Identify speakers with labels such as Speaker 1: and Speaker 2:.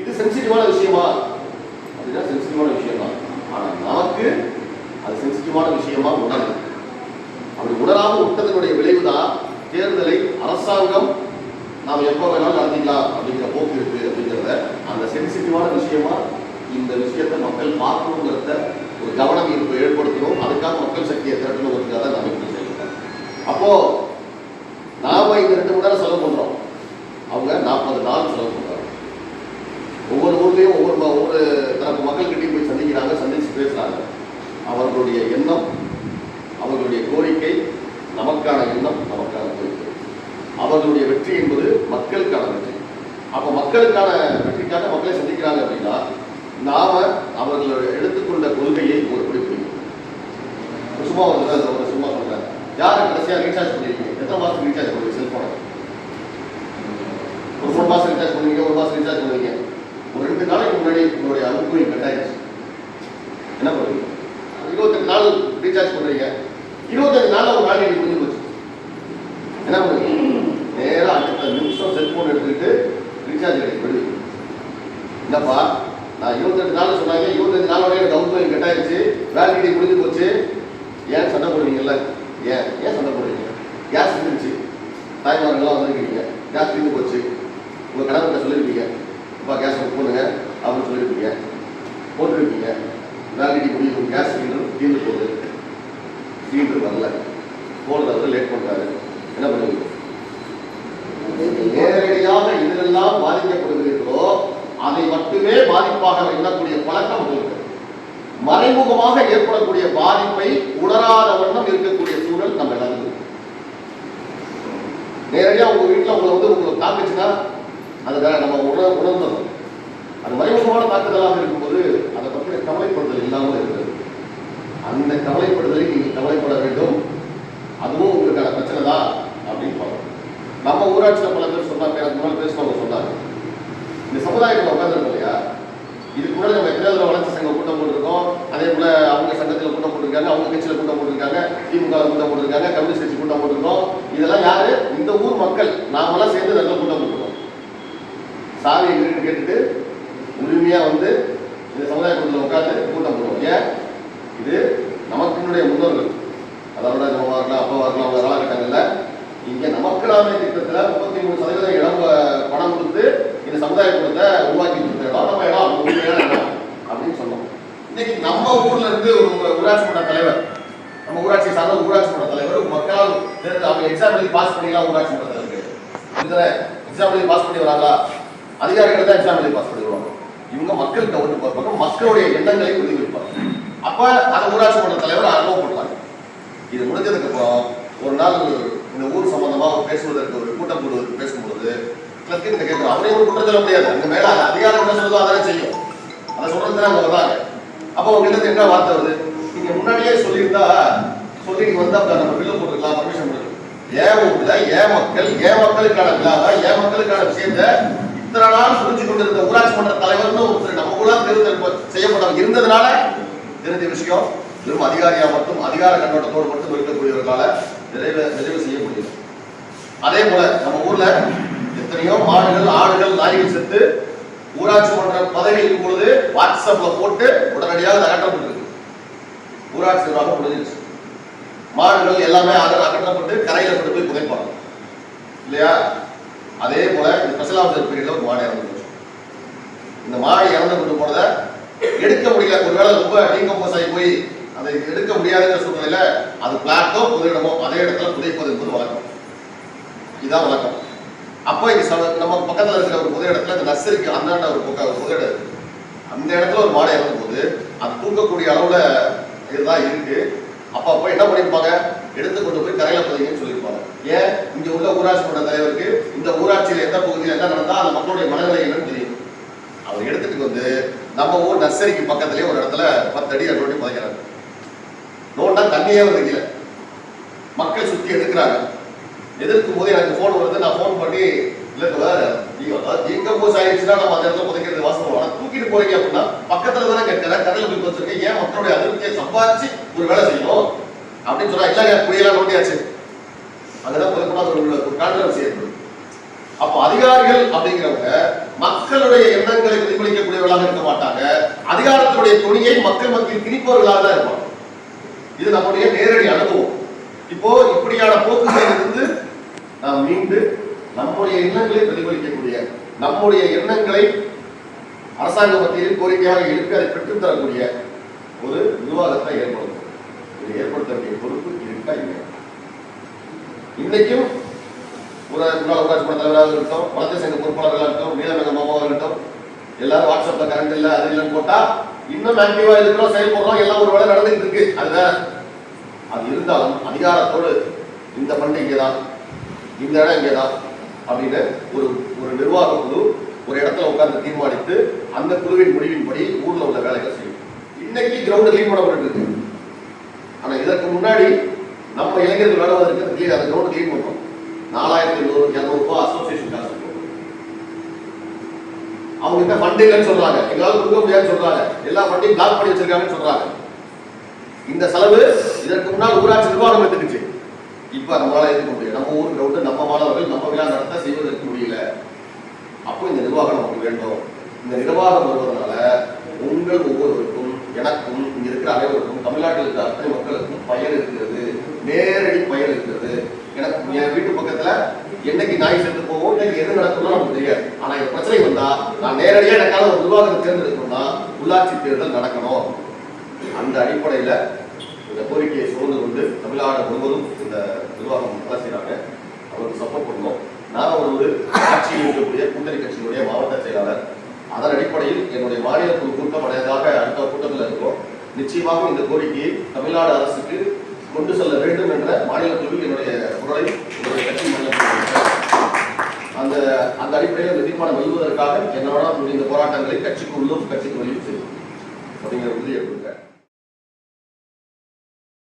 Speaker 1: இது சென்சிட்டிவான விஷயமா? அப்படின்னா சென்சிட்டிவான விஷயம். தான் ஆனால் நமக்கு அது சென்சிட்டிவான விஷயமா உணருது அப்படி உணராமல் விட்டதனுடைய விளைவு தான் தேர்தலை அரசாங்கம் நாம் எப்போ வேணாலும் நடத்திக்கலாம் அப்படிங்கிற போக்கு இருக்கு அப்படிங்கிறத அந்த சென்சிட்டிவான விஷயமா இந்த விஷயத்தை மக்கள் பார்க்கணுங்கிறத ஒரு கவனம் ஈர்ப்பு ஏற்படுத்தணும். அதுக்காக மக்கள் சக்தியை திரட்டணுங்கிறதுக்காக தான் நம்ம இப்படி செய்யணும் அப்போ நாம இந்த ரெண்டு மணி நேரம் செலவு பண்றோம் அவங்க நாற்பது நாள் செலவு பண்றாங்க ஒவ்வொரு ஊர்லயும் ஒவ்வொரு ம- ஒவ்வொரு தரப்பு மக்கள்கிட்டையும் போய் சந்திக்கிறாங்க சந்திச்சு பேசுறாங்க அவர்களுடைய எண்ணம் அவர்களுடைய கோரிக்கை நமக்கான எண்ணம் நமக்கான கோரிக்கை. அவர்களுடைய வெற்றி என்பது மக்களுக்கான வெற்றி. அப்போ மக்களுக்கான வெற்றிக்காக மக்களை சந்திக்கிறாங்க அப்படின்னா நாம அவர்கள் எடுத்துக்கொண்ட கொள்கையை ஒரு குறிப்பிடுவோம் சும்மா ஒரு தடவை சும்மா சொல்றேன் யாரை கடைசியா ரீசார்ஜ் பண்ணிருக்கீங்க? எத்தனை மாசம் ரீசார்ஜ் பண்ணுவீங்க? செல்போனை ஒரு மூணு மாசம் ரீசார்ஜ் பண்ணுவீங்க ஒரு மாசம் ரீசார்ஜ் பண்ணுவீங்க. ஒரு ரெண்டு நாளைக்கு முன்னாடி உங்களுடைய அனுப்புவீங்க கட் ஆயிடுச்சு என்ன பண்ணுவீங்க இருபத்தெட்டு நாள் ரீசார்ஜ் பண்றீங்க இருபத்தஞ்சு நாள்ல ஒரு வேலையை முடிஞ்சு போச்சு என்ன பண்ணுவீங்க நேரா அடுத்த நிமிஷம் செல்போன் எடுத்துக்கிட்டு ரீசார்ஜ் எடுத்து விடுவீங்க என்னப்பா நான் இருபத்தெட்டு நாள் சொன்னாங்க இருபத்தஞ்சு நாளோட எனக்கு அவுட்கோயிங் கட் ஆயிடுச்சு வேலிடிட்டி முடிஞ்சு போச்சு. ஏன் சண்டை போடுவீங்கல்ல ஏன்? ஏன் சண்டை போடுவீங்க கேஸ் இருந்துச்சு. தாய்மார்கள்லாம் வந்திருக்கீங்க. கேஸ் தீர்ந்து போச்சு. உங்கள் கணவர்கிட்ட சொல்லியிருப்பீங்க அப்பா கேஸ் புக் பண்ணுங்க அப்படின்னு சொல்லியிருப்பீங்க போட்டிருப்பீங்க. வேலிடிட்டி முடியும் கேஸ் சிலிண்டர் தீர்ந்து போகுது. சிலிண்டர் வரல. போடுறவர் லேட் பண்ணுறாரு என்ன பண்ணுவீங்க? நேரடியாக இதிலெல்லாம் பாதிக்கப்படுகிறீர்களோ அதை மட்டுமே பாதிப்பாக எண்ணக்கூடிய பழக்கம் உங்களுக்கு. மறைமுகமாக ஏற்படக்கூடிய பாதிப்பை உணராத வண்ணம் இருக்கக்கூடிய சூழல் நம்ம எல்லாருக்கும் நேரடியா உங்க வீட்டுல உங்களை வந்து உங்களை தாக்குச்சுன்னா அது நம்ம உணர உணர்ந்தோம். அது மறைமுகமான தாக்குதலாக இருக்கும்போது அதை பற்றிய கவலைப்படுதல் இல்லாமல் இருக்கிறது அந்த கவலைப்படுதலை நீங்கள் கவலைப்பட வேண்டும். அதுவும் உங்களுக்கான பிரச்சனை தான் அப்படின்னு பார்க்கணும் நம்ம ஊராட்சியில் பல பேர் சொன்னாங்க எனக்கு முன்னால் இந்த சமுதாயத்தில் உட்காந்துருக்கோம் இல்லையா? இது கூட நம்ம தேர்தல் வளர்ச்சி சங்கம் கூட்டம் போட்டிருக்கோம். அதே போல அவங்க சங்கத்தில் கூட்டம் போட்டிருக்காங்க அவங்க கட்சியில் கூட்டம் போட்டிருக்காங்க திமுக கூட்டம் போட்டிருக்காங்க கம்யூனிஸ்ட் கட்சி கூட்டம் போட்டிருக்கோம். இதெல்லாம் யாரு? இந்த ஊர் மக்கள். நாமெல்லாம் சேர்ந்து நல்ல கூட்டம் போட்டிருக்கோம். சாவி எங்கிட்டு கேட்டுட்டு உரிமையா வந்து இந்த சமுதாய கூட்டத்தில் உட்காந்து கூட்டம் போடுவோம். ஏன்? இது நமக்கினுடைய முன்னோர்கள். அதோட நம்ம வரலாம் அப்பாவா வரலாம் அவங்க காலகட்டங்கள்ல இங்கே நமக்கலாமை திட்டத்தில் முப்பத்தி மூணு சதவீதம் இடம் அஹ், பணம் கொடுத்து இந்த சமுதாய கூட்டத்தை உருவாக்கி கொடுத்த இடம் நம்ம இடம் அவங்க உண்மையான இடம் அப்படின்னு சொன்னோம் இன்னைக்கு நம்ம ஊர்ல இருந்து ஒரு ஊராட்சி மன்ற தலைவர். நம்ம ஊராட்சி சார்ந்த ஊராட்சி மன்ற தலைவர் மக்களால் தேர்ந்து அவங்க எக்ஸாம் எழுதி பாஸ் பண்ணிக்கலாம் ஊராட்சி மன்ற தலைவர் இதுல எக்ஸாம் எழுதி பாஸ் பண்ணி வராங்களா அதிகாரிகள் தான் எக்ஸாம் எழுதி பாஸ் பண்ணிடுவாங்க. இவங்க மக்கள் கவர்ந்து பார்ப்பாங்க மக்களுடைய எண்ணங்களை பிரதிபலிப்பாங்க. அப்ப அந்த ஊராட்சி மன்ற தலைவர் அனுபவம் பண்ணுவாங்க இது முடிஞ்சதுக்கு அப்புறம் ஒரு நாள் இந்த ஊர் சம்பந்தமாக பேசுவதற்கு ஒரு கூட்டம் போடுவதற்கு பேசும்பொழுது கிளர்க்கிட்ட இந்த கேட்கிறோம் அவரையும் ஒரு குற்றம் சொல்ல முடியாது. அங்க மேல அதிகாரம் என்ன சொல்லுதோ அதானே செய்யும். அதை சொல்றது அவங்க வர்றாங்க. அப்போ உங்க என்ன வார்த்தை வருது? நீங்க முன்னாடியே சொல்லியிருந்தா சொல்லி நீங்க வந்து அப்ப நம்ம பில்லு போட்டுக்கலாம் பர்மிஷன் கொடுக்கலாம் ஏன் ஊர்ல ஏன் மக்கள் ஏன் மக்களுக்கான விழாவை ஏன் மக்களுக்கான விஷயத்த இத்தனை நாள் புரிஞ்சு கொண்டிருந்த ஊராட்சி மன்ற தலைவர்னு ஒருத்தர் நம்ம கூட தேர்தல் செய்யப்படாம இருந்ததுனால தெரிஞ்ச விஷயம் வெறும் அதிகாரியா மட்டும் அதிகார கண்ணோட்டத்தோடு மட்டும் இருக்கக்கூடியவர்களால நிறைவு நிறைவு செய்ய முடியும் அதே போல நம்ம ஊர்ல எத்தனையோ மாடுகள் ஆடுகள் நாய்கள் செத்து ஊராட்சி மன்ற பதவி இருக்கும் பொழுது வாட்ஸ்அப்ல போட்டு உடனடியாக அகற்றப்பட்டிருக்கு ஊராட்சி நிர்வாகம் முடிஞ்சிருச்சு. மாடுகள் எல்லாமே அதில் அகற்றப்பட்டு கரையில கொண்டு போய் புதைப்பாங்க. இல்லையா? அதே போல இந்த ஸ்பெஷல் ஆஃபீஸர் பீரியட்ல ஒரு மாடு இறந்து போச்சு இந்த மாடு இறந்து கொண்டு போனதை எடுக்க முடியல. ஒருவேளை ரொம்ப டீகம்போஸ் ஆகி போய் அதை எடுக்க முடியாதுங்கிற சூழ்நிலையில அது பிளாட்டோ புதையிடமோ அதே இடத்துல புதைப்பது என்பது வழக்கம். இதுதான் வழக்கம். அப்போ இங்க நம்ம பக்கத்துல இருக்கிற ஒரு புது இடத்துல இந்த நர்சரிக்கு அந்தாண்ட ஒரு புக்க ஒரு புது இடம் இருக்கு. அந்த இடத்துல ஒரு மாடை இறங்கும் போது அது தூக்கக்கூடிய அளவுல இதுதான் இருக்கு. அப்ப அப்ப என்ன பண்ணிருப்பாங்க? எடுத்து கொண்டு போய் கரையில புதைங்கன்னு சொல்லியிருப்பாங்க ஏன்? இங்க உள்ள ஊராட்சி மன்ற தலைவருக்கு இந்த ஊராட்சியில எந்த பகுதியில் என்ன நடந்தா அந்த மக்களுடைய மனநிலை என்னன்னு தெரியும். அவர் எடுத்துட்டு வந்து நம்ம ஊர் நர்சரிக்கு பக்கத்துலயே ஒரு இடத்துல பத்து அடி அடி புதைக்கிறாங்க நோண்டா தண்ணியே வந்து மக்கள் சுத்தி எடுக்கிறாங்க. எதிர்க்கும் போது எனக்கு ஃபோன் வருது நான் ஃபோன் பண்ணி இல்ல வேற டீகம்போஸ் ஆயிடுச்சுன்னா நம்ம அந்த இடத்துல புதைக்கிறது வாசம் ஆனா தூக்கிட்டு போறீங்க அப்படின்னா பக்கத்தில் தானே கேட்கிறேன் கடையில போய் வச்சிருக்கேன் ஏன் மக்களுடைய அதிருப்தியை சம்பாதிச்சு ஒரு வேலை செய்யணும்? அப்படின்னு சொன்னா இல்லைங்க குடியெல்லாம் நோண்டியாச்சு. அங்கதான் புதைக்கூடாது ஒரு ஒரு கான்ட்ரவர்சி ஏற்படும் அப்போ அதிகாரிகள் அப்படிங்கிறவங்க மக்களுடைய எண்ணங்களை பிரதிபலிக்கக்கூடியவர்களாக இருக்க மாட்டாங்க. அதிகாரத்துடைய துணியை மக்கள் மத்தியில் திணிப்பவர்களாக தான் இருப்பாங்க. இது நம்முடைய நேரடி அனுபவம். இப்போ இப்படியான போக்குகளிலிருந்து நாம் மீண்டு நம்முடைய எண்ணங்களை பிரதிபலிக்கக்கூடிய நம்முடைய எண்ணங்களை அரசாங்க மத்தியில் கோரிக்கையாக எழுப்பி அதை பெற்றுத்தரக்கூடிய ஒரு நிர்வாகத்தை ஏற்படுத்தும். இதை ஏற்படுத்த வேண்டிய பொறுப்பு இருக்கா இல்லையா? இன்னைக்கும் ஒரு முன்னாள் ஊராட்சி மன்ற தலைவராக இருக்கட்டும் வளர்ச்சி சங்க பொறுப்பாளர்களாக இருக்கட்டும் நீலமங்க மாமாவாக இருக்கட்டும் எல்லாரும் வாட்ஸ்அப்ல கரண்ட் இல்லை அது இல்லைன்னு போட்டா இன்னும் ஆக்டிவா இருக்கிறோம் செயல்படுறோம் எல்லாம் ஒரு வேலை நடந்துட்டு இருக்கு. அதுதான். அது இருந்தாலும் அதிகாரத்தோடு இந்த பண்டிகை தான் இந்த இடம் இங்கே தான் அப்படின்னு ஒரு ஒரு நிர்வாக குழு ஒரு இடத்துல உட்கார்ந்து தீர்மானித்து அந்த குழுவின் முடிவின்படி ஊர்ல உள்ள வேலைகளை செய்யும். இன்னைக்கு கிரவுண்ட் க்ளீன் பண்ணப்பட்டு இருக்கு ஆனா இதற்கு முன்னாடி நம்ம இளைஞர்கள் வேலை அந்த அந்த கிரவுண்ட் க்ளீன் பண்ணோம் நாலாயிரத்தி நூறு இரநூறு ரூபாய் அசோசியேஷன் காசு அவங்க கிட்ட ஃபண்ட் இல்லைன்னு சொல்றாங்க. எங்களால் கொடுக்க முடியாதுன்னு சொல்றாங்க. எல்லா ஃபண்டையும் பிளாக் பண்ணி வச்சிருக்காங்கன்னு சொல்றாங்க. இந்த செலவு இதற்கு முன்னால் ஊராட்சி நிர்வாகம் எடுத்துக்கிச்சு. இப்போ நம்மளால இருக்க முடியும் நம்ம ஊர் கிரவுண்டு நம்ம மாணவர்கள் நம்ம விழா நடத்த செய்வதற்கு முடியல. அப்போ இந்த நிர்வாகம் நமக்கு வேண்டும். இந்த நிர்வாகம் வருவதனால உங்கள் ஒவ்வொருவருக்கும் எனக்கும் இங்க இருக்கிற அனைவருக்கும் தமிழ்நாட்டில் இருக்கிற அத்தனை மக்களுக்கும் பயன் இருக்கிறது. நேரடி பயன் இருக்கிறது. எனக்கு என் வீட்டு பக்கத்துல என்னைக்கு நாய் சென்று போவோம் இன்னைக்கு எது நடக்கும்னு நமக்கு தெரியாது. ஆனா இந்த பிரச்சனை வந்தா நான் நேரடியாக எனக்கான ஒரு நிர்வாகம் தேர்ந்தெடுக்கணும்னா உள்ளாட்சி தேர்தல் நடக்கணும். அந்த அடிப்படையில இந்த கோரிக்கையை சூழ்ந்து கொண்டு தமிழ்நாடு முழுவதும் இந்த நிர்வாகம் வேலை அவருக்கு சப்போர்ட் பண்ணணும் நான் ஒரு ஆட்சியில் இருக்கக்கூடிய கூட்டணி கட்சியினுடைய மாவட்ட செயலாளர். அதன் அடிப்படையில் என்னுடைய மாநில குழு கூட்டம் அடையதாக அடுத்த கூட்டத்தில் இருக்கும் நிச்சயமாக இந்த கோரிக்கையை தமிழ்நாடு அரசுக்கு கொண்டு செல்ல வேண்டும் என்ற மாநில குழுவில் என்னுடைய குரலை என்னுடைய கட்சி அந்த அந்த அடிப்படையில் இந்த தீர்மானம் வெல்வதற்காக என்னோட இந்த போராட்டங்களை கட்சிக்குள்ளும் கட்சி